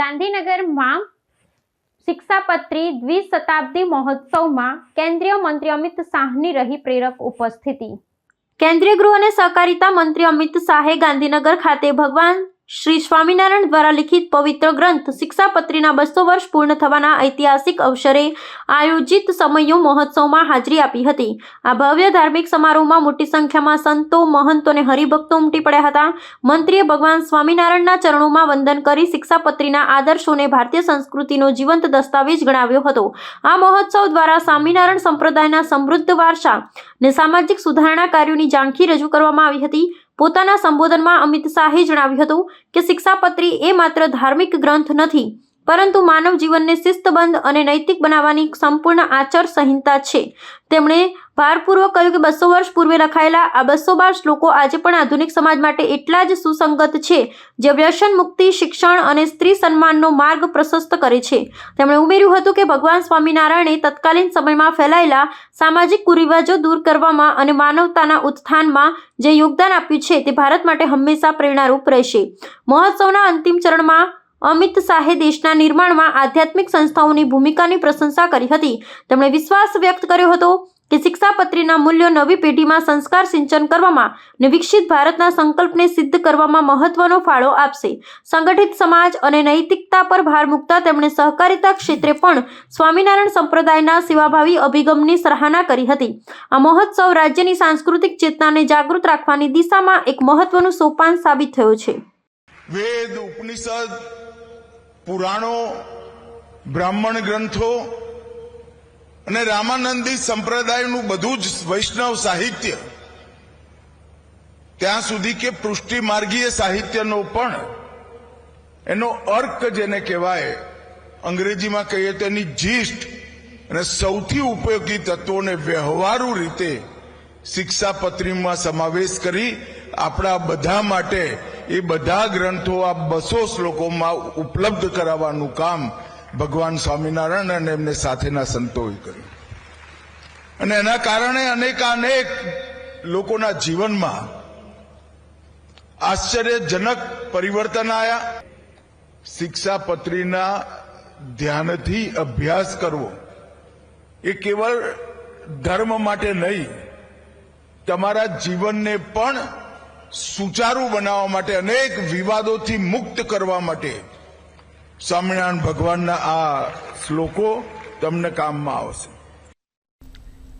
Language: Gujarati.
ગાંધીનગરમાં શિક્ષાપત્રી દ્વિશતાબ્દી મહોત્સવમાં કેન્દ્રીય મંત્રી અમિત શાહની રહી પ્રેરક ઉપસ્થિતિ. કેન્દ્રીય ગૃહ અને સહકારિતા મંત્રી અમિત શાહે ગાંધીનગર ખાતે ભગવાન શ્રી સ્વામિનારાયણ દ્વારા લિખિત પવિત્ર ગ્રંથ શિક્ષાપત્રીના બસો વર્ષ પૂર્ણ થવાના ઐતિહાસિક અવસરે આયોજિત સમયો મહોત્સવમાં હાજરી આપી હતી. આ ભવ્ય ધાર્મિક સમારોહમાં મોટી સંખ્યામાં સંતો, મહંતો અને હરિભક્તો ઉમટી પડ્યા હતા. મંત્રીએ ભગવાન સ્વામિનારાયણના ચરણોમાં વંદન કરી શિક્ષાપત્રીના આદર્શોને ભારતીય સંસ્કૃતિનો જીવંત દસ્તાવેજ ગણાવ્યો હતો. આ મહોત્સવ દ્વારા સ્વામિનારાયણ સંપ્રદાયના સમૃદ્ધ વારસા ને સામાજિક સુધારણા કાર્યોની ઝાંખી રજૂ કરવામાં આવી હતી. પોતાના સંબોધનમાં અમિત શાહે જણાવ્યું હતું કે શિક્ષાપત્રી એ માત્ર ધાર્મિક ગ્રંથ નથી, પરંતુ માનવ જીવનને શિસ્તબંધ અને નૈતિક બનાવવાની સંપૂર્ણ આચાર સંહિતા છે. તેમણે ભારપૂર્વક કહ્યું કે બસો વર્ષ પૂર્વે લખાયેલા આ બસો બાર શ્લોકો આજે પણ આધુનિક સમાજ માટે એટલા જ સુસંગત છે, જે વ્યસન મુક્તિ, શિક્ષણ અને સ્ત્રી સન્માનનો માર્ગ પ્રશસ્ત કરે છે. તેમણે ઉમેર્યું હતું કે ભગવાન સ્વામિનારાયણે તત્કાલીન સમયમાં ફેલાયેલા સામાજિક કુરિવાજો દૂર કરવામાં અને માનવતાના ઉત્થાનમાં જે યોગદાન આપ્યું છે તે ભારત માટે હંમેશા પ્રેરણારૂપ રહેશે. મહોત્સવના અંતિમ ચરણમાં અમિત શાહે દેશના નિર્માણમાં આધ્યાત્મિક સંસ્થાઓની ભૂમિકાની પ્રશંસા કરી હતી. તેમણે વિશ્વાસ વ્યક્ત કર્યો હતો કે શિક્ષાપત્રીના મૂલ્યો નવી પેઢીમાં સંસ્કાર સિંચન કરવામાં અને વિકસિત ભારતના સંકલ્પને સિદ્ધ કરવામાં મહત્વનો ફાળો આપશે. સંગઠિત સમાજ અને નૈતિકતા પર ભાર મૂકતા તેમણે સહકારિતા ક્ષેત્રે પણ સ્વામિનારાયણ સંપ્રદાયના સેવાભાવી અભિગમની સરાહના કરી હતી. આ મહોત્સવ રાજ્યની સાંસ્કૃતિક ચેતનાને જાગૃત રાખવાની દિશામાં એક મહત્વનું સોપાન સાબિત થયો છે. વેદ, ઉપનિષદ, પુરાણો, બ્રાહ્મણ ગ્રંથો અને રામાનંદી સંપ્રદાયનું બધું જ વૈષ્ણવ સાહિત્ય. ત્યાં સુધી કે પૃષ્ટિમાર્ગીય સાહિત્યનો પણ એનો અર્ક જેને કહેવાય, અંગ્રેજીમાં કહીએ તો એની જીસ્ટ અને સૌથી ઉપયોગી તત્વોને વ્યવહારુ રીતે શિક્ષાપત્રીમાં સમાવેશ કરી આપણા બધા માટે એ બધા ગ્રંથો આ બસો શ્લોકોમાં ઉપલબ્ધ કરાવવાનું કામ ભગવાન સ્વામિનારાયણ અને એમને સાથેના સંતોએ કર્યું. અને એના કારણે અનેકાનેક લોકોના જીવનમાં આશ્ચર્યજનક પરિવર્તન આવ્યા શિક્ષાપત્રીના ધ્યાનથી અભ્યાસ કરવો એ કેવળ ધર્મ માટે નહીં, તમારા જીવનને પણ સુચારું બનાવવા માટે, અનેક વિવાદોથી મુક્ત કરવા માટે સ્વામિનારાયણ ભગવાનના આ શ્લોકો તમને કામમાં આવશે.